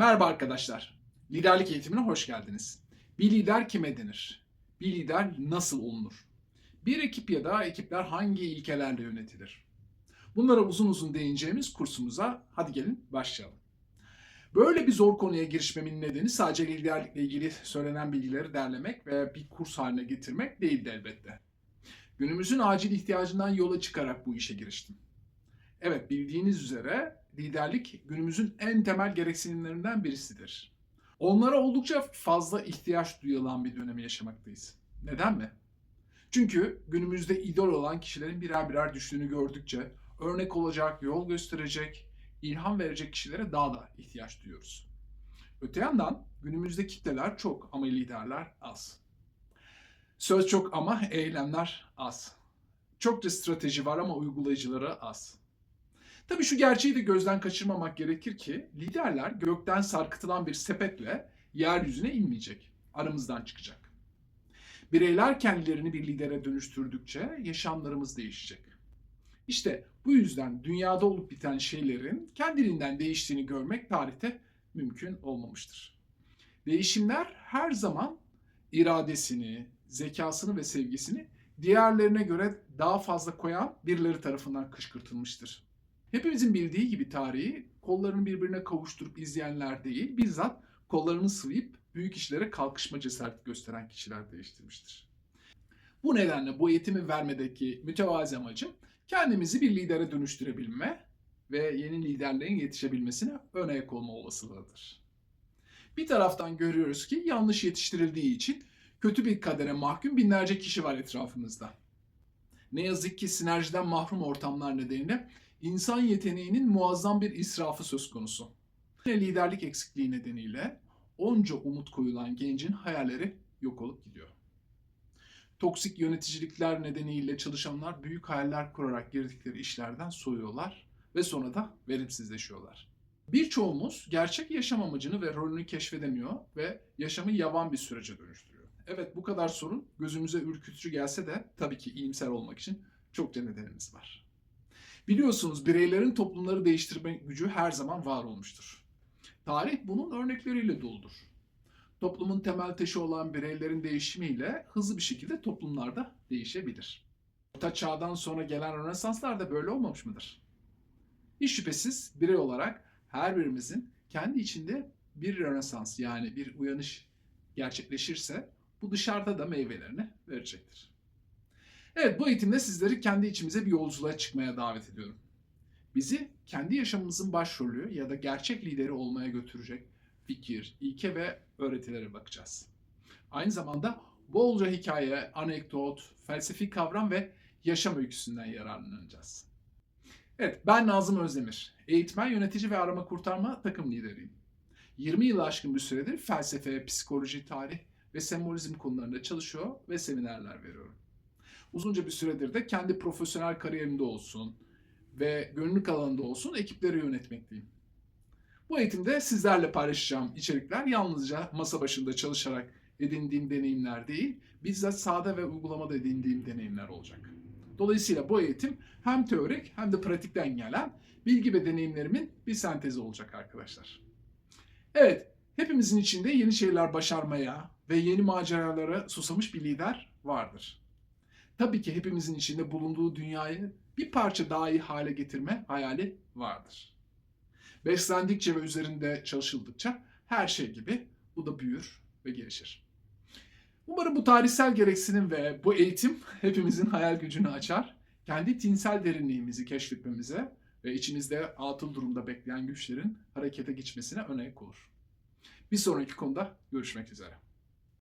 Merhaba arkadaşlar. Liderlik eğitimine hoş geldiniz. Bir lider kime denir? Bir lider nasıl olunur? Bir ekip ya da ekipler hangi ilkelerle yönetilir? Bunlara uzun uzun değineceğimiz kursumuza hadi gelin başlayalım. Böyle bir zor konuya girişmemin nedeni sadece liderlikle ilgili söylenen bilgileri derlemek ve bir kurs haline getirmek değildi elbette. Günümüzün acil ihtiyacından yola çıkarak bu işe giriştim. Evet bildiğiniz üzere liderlik günümüzün en temel gereksinimlerinden birisidir. Onlara oldukça fazla ihtiyaç duyulan bir dönemi yaşamaktayız. Neden mi? Çünkü günümüzde idol olan kişilerin birer birer düştüğünü gördükçe örnek olacak, yol gösterecek, ilham verecek kişilere daha da ihtiyaç duyuyoruz. Öte yandan günümüzde kitleler çok ama liderler az. Söz çok ama eylemler az. Çokça strateji var ama uygulayıcıları az. Tabii şu gerçeği de gözden kaçırmamak gerekir ki liderler gökten sarkıtılan bir sepetle yeryüzüne inmeyecek, aramızdan çıkacak. Bireyler kendilerini bir lidere dönüştürdükçe yaşamlarımız değişecek. İşte bu yüzden dünyada olup biten şeylerin kendiliğinden değiştiğini görmek tarihte mümkün olmamıştır. Değişimler her zaman iradesini, zekasını ve sevgisini diğerlerine göre daha fazla koyan birileri tarafından kışkırtılmıştır. Hepimizin bildiği gibi tarihi kollarını birbirine kavuşturup izleyenler değil, bizzat kollarını sıvayıp büyük işlere kalkışma cesareti gösteren kişiler değiştirmiştir. Bu nedenle bu eğitimi vermedeki mütevazi amacım kendimizi bir lidere dönüştürebilme ve yeni liderlerin yetişebilmesine ön ayak olma olasılığıdır. Bir taraftan görüyoruz ki yanlış yetiştirildiği için kötü bir kadere mahkum binlerce kişi var etrafımızda. Ne yazık ki sinerjiden mahrum ortamlar nedeniyle insan yeteneğinin muazzam bir israfı söz konusu. Liderlik eksikliği nedeniyle onca umut koyulan gencin hayalleri yok olup gidiyor. Toksik yöneticilikler nedeniyle çalışanlar büyük hayaller kurarak girdikleri işlerden soğuyorlar ve sonra da verimsizleşiyorlar. Birçoğumuz gerçek yaşam amacını ve rolünü keşfedemiyor ve yaşamı yavan bir sürece dönüştürüyor. Evet bu kadar sorun gözümüze ürkütücü gelse de tabii ki iyimser olmak için çokça nedenimiz var. Biliyorsunuz bireylerin toplumları değiştirme gücü her zaman var olmuştur. Tarih bunun örnekleriyle doludur. Toplumun temel taşı olan bireylerin değişimiyle hızlı bir şekilde toplumlarda değişebilir. Orta çağdan sonra gelen Rönesanslar da böyle olmamış mıdır? Hiç şüphesiz birey olarak her birimizin kendi içinde bir Rönesans yani bir uyanış gerçekleşirse bu dışarıda da meyvelerini verecektir. Evet bu eğitimde sizleri kendi içimize bir yolculuğa çıkmaya davet ediyorum. Bizi kendi yaşamımızın başrolü ya da gerçek lideri olmaya götürecek fikir, ilke ve öğretilere bakacağız. Aynı zamanda bolca hikaye, anekdot, felsefi kavram ve yaşam öyküsünden yararlanacağız. Evet, ben Nazım Özdemir. Eğitmen, yönetici ve arama kurtarma takım lideriyim. 20 yılı aşkın bir süredir felsefe, psikoloji, tarih ve sembolizm konularında çalışıyor ve seminerler veriyorum. Uzunca bir süredir de kendi profesyonel kariyerimde olsun ve gönüllülük alanında olsun ekipleri yönetmekteyim. Bu eğitimde sizlerle paylaşacağım içerikler yalnızca masa başında çalışarak edindiğim deneyimler değil, bizzat sahada ve uygulamada edindiğim deneyimler olacak. Dolayısıyla bu eğitim hem teorik hem de pratikten gelen bilgi ve deneyimlerimin bir sentezi olacak arkadaşlar. Evet, hepimizin içinde yeni şeyler başarmaya ve yeni maceralara susamış bir lider vardır. Tabii ki hepimizin içinde bulunduğu dünyayı bir parça daha iyi hale getirme hayali vardır. Beslendikçe ve üzerinde çalışıldıkça her şey gibi bu da büyür ve gelişir. Umarım bu tarihsel gereksinim ve bu eğitim hepimizin hayal gücünü açar, kendi tinsel derinliğimizi keşfetmemize ve içimizde atıl durumda bekleyen güçlerin harekete geçmesine önayak olur. Bir sonraki konuda görüşmek üzere.